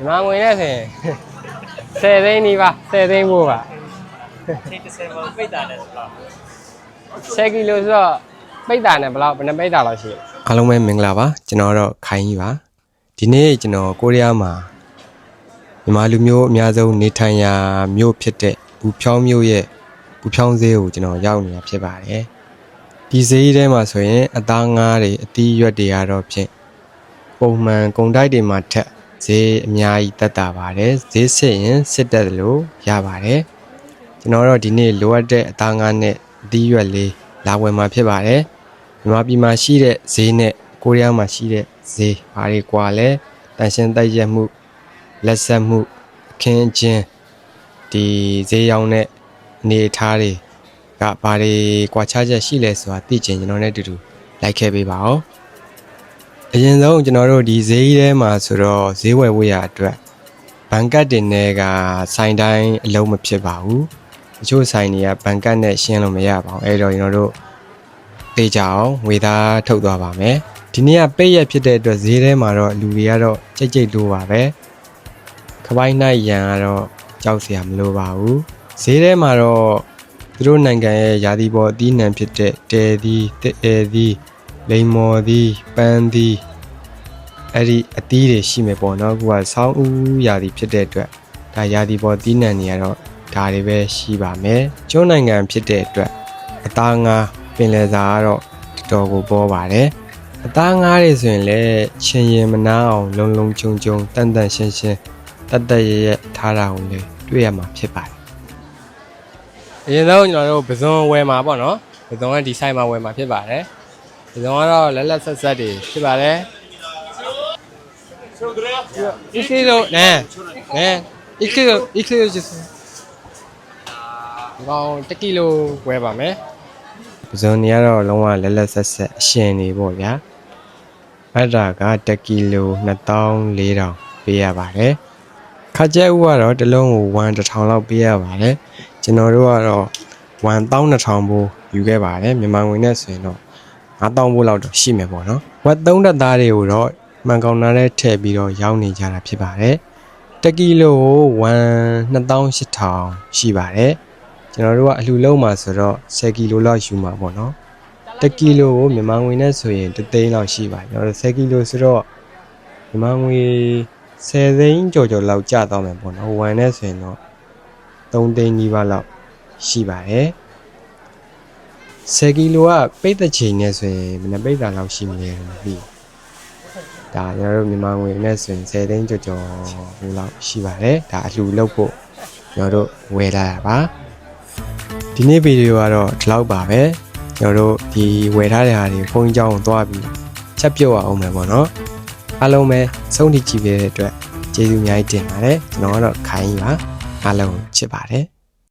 မြန်မာငွေနဲ့ဆိုရင်10သိန်းနီးပါ10သိန်းဖို့ပါထိတ်30ပါပိတ်တာနဲ့ဆိုတော့10ကီလိုဆိုတော့ပိတ်တာနဲ့ဘယ်လောက်ဘယ်နှပိတ်တာလောက်ရှိလဲအားလုံးပဲမင်္ဂလာပါကျွန်တော်တော့ခိုင်းကြီးပါဒီနေ့ကျွန်တော်ကိုရီးယားမှာမြန်မာလူမျိုးအများဆုံးနေထိုင်ရာမြို့ဖြစ်တဲ့ဘူဖြောင်းမြို့ရဲ့ဘူဖြောင်းဈေးကိုကျွန်တော်ရောက်နေတာဖြစ်ပါတယ်ဒီဈေးထဲမှာဆိုရင်အသားငါးတွေအသီးရွက်တွေကတော့ဖြင့်ပုံမှန်ကုန်တိုက်တွေမှာထက် ဈေးအများကြီးတက်တာပါတယ်ဈေးစစ်ရင်စစ်တက်တယ်လို့ရပါတယ်ကျွန်တော်တော့ဒီနေ့လိုအပ်တဲ့အသားငါးနဲ့အသီးရွက်လေးလာဝယ်မှာဖြစ်ပါတယ်မြန်မာပြည်မှာရှိတဲ့ဈေးနဲ့ကိုရီးယားမှာရှိတဲ့ဈေးဘာတွေကွာလဲတန်ရှင်းတိုက်ရက်မှုလက်ဆက်မှုအခင်းအကျင်းဒီဈေးရောင်းတဲ့အနေအထားတွေကဘာတွေကွာခြားချက်ရှိလဲဆိုတာသိချင်ကျွန်တော်နဲ့အတူတူလိုက်ခဲ့ပေးပါဦး အရင်ဆုံးကျွန်တော်တို့ဒီဈေးထဲမှာဆိုတော့ဈေးဝယ်ဖို့ရအတွက်ဘန်ကတ်တင်တွေကဆိုင်တိုင်းအလုံးမဖြစ်ပါဘူးတချို့ဆိုင်တွေကဘန်ကတ်နဲ့ရှင်းလို့မရပါဘူးအဲ့တော့ကျွန်တော်တို့သိကြအောင်ငွေသားထုတ်သွားပါမယ်ဒီနေ့ကပိတ်ရက်ဖြစ်တဲ့အတွက်ဈေးထဲမှာတော့လူတွေကတော့ကြိတ်ကြိတ်လို့ပါပဲခပိုင်းနိုင်ရန်ကတော့ကြောက်စရာမလိုပါဘူးဈေးထဲမှာတော့သူတို့နိုင်ငံရဲ့ယာတီပေါ်အသီးနှံဖြစ်တဲ့တဲသီးတစ်အဲသီး လိမ္မော်သီးပန်းသီးအဲ့ဒီအသီးတွေရှိမယ်ပေါ့နော်အခုကဆောင်းဦးယာတီဖြစ်တဲ့အတွက်ဒါယာတီပေါ်သီးနှံတွေကတော့ဒါတွေပဲရှိပါမယ်ကျွန်းနိုင်ငံဖြစ်တဲ့အတွက်အသားငါးပင်လယ်စာကတော့တော်တော်ကိုပေါ်ပါတယ်အသားငါးတွေဆိုရင်လည်းချင်းရင်မနာအောင်လုံလုံချုံချုံတန်တန်ရှင်းရှင်းတတ်တတ်ရရထားတာကိုလည်းတွေ့ရမှာဖြစ်ပါတယ်အရင်ဆုံးကျွန်တော်တို့ပဇွန်ဝယ်မှာပေါ့နော်ပဇွန်ကဒီဆိုင်မှာဝယ်မှာဖြစ်ပါတယ် ဒီကောင်ကတော့လက်လက်ဆက်ဆက်တွေဖြစ်ပါတယ်อีกทีโลนะนะอีกทีอีกทีจิสဘောင်1ကီလိုဝယ်ပါမယ်ပဇွန်နေရတော့လုံးဝလက်လက်ဆက်ဆက်အရှင်နေပေါ့ဗျာအဲ့ဒါက1ကီလို2400ပေးရပါတယ်ခါကျဲဥကတော့တလုံးကို1000လောက်ပေးရပါတယ်ကျွန်တော်တို့ကတော့12000ဘူးယူခဲ့ပါတယ်မြန်မာငွေနဲ့ဆိုရင်တော့ 9000ဘိုးလောက်တော့ရှိမယ်ပေါ့နော်ဝက်3တက်သားတွေကိုတော့မှန်ကောင်နာနဲ့ထည့်ပြီးတော့ရောင်းနေကြတာဖြစ်ပါတယ်1ကီလိုကို1 2800ရှိပါတယ်ကျွန်တော်တို့ကအလှလုံးမှာဆိုတော့10ကီလိုလောက်ယူမှာပေါ့နော်1ကီလိုကိုမြန်မာငွေနဲ့ဆိုရင်3သိန်းလောက်ရှိပါတယ်ကျွန်တော်တို့10ကီလိုဆိုတော့မြန်မာငွေ10သိန်းကျော်ကျော်လောက်ကျသွားမယ်ပေါ့နော်1နဲ့ဆိုရင်တော့3သိန်းနီးပါးလောက်ရှိပါတယ် 10ကီလိုကပိတ်သက်ချိန်နဲ့ဆိုရင်ဘယ်နှပိတ်တာလောက်ရှိမလဲမသိဘူးဒါကျွန်တော်တို့မြန်မာငွေနဲ့ဆိုရင်10သိန်းကျော်ကျော်ဟိုလောက်ရှိပါတယ်ဒါအလှလုပ်ဖို့ကျွန်တော်တို့ဝယ်လာတာပါဒီနေ့ဗီဒီယိုကတော့ဒီလောက်ပါပဲကျွန်တော်တို့ဒီဝယ်ထားတဲ့ဟာတွေဖုန်းကြောင်းကိုသွားပြီးချက်ပြုတ်အောင်မယ်ပေါ့နော်အားလုံးပဲစုံထိကြည့်ပေးတဲ့အတွက်ကျေးဇူးအများကြီးတင်ပါတယ်ကျွန်တော်ကတော့ခိုင်းပါအားလုံးချစ်ပါတယ်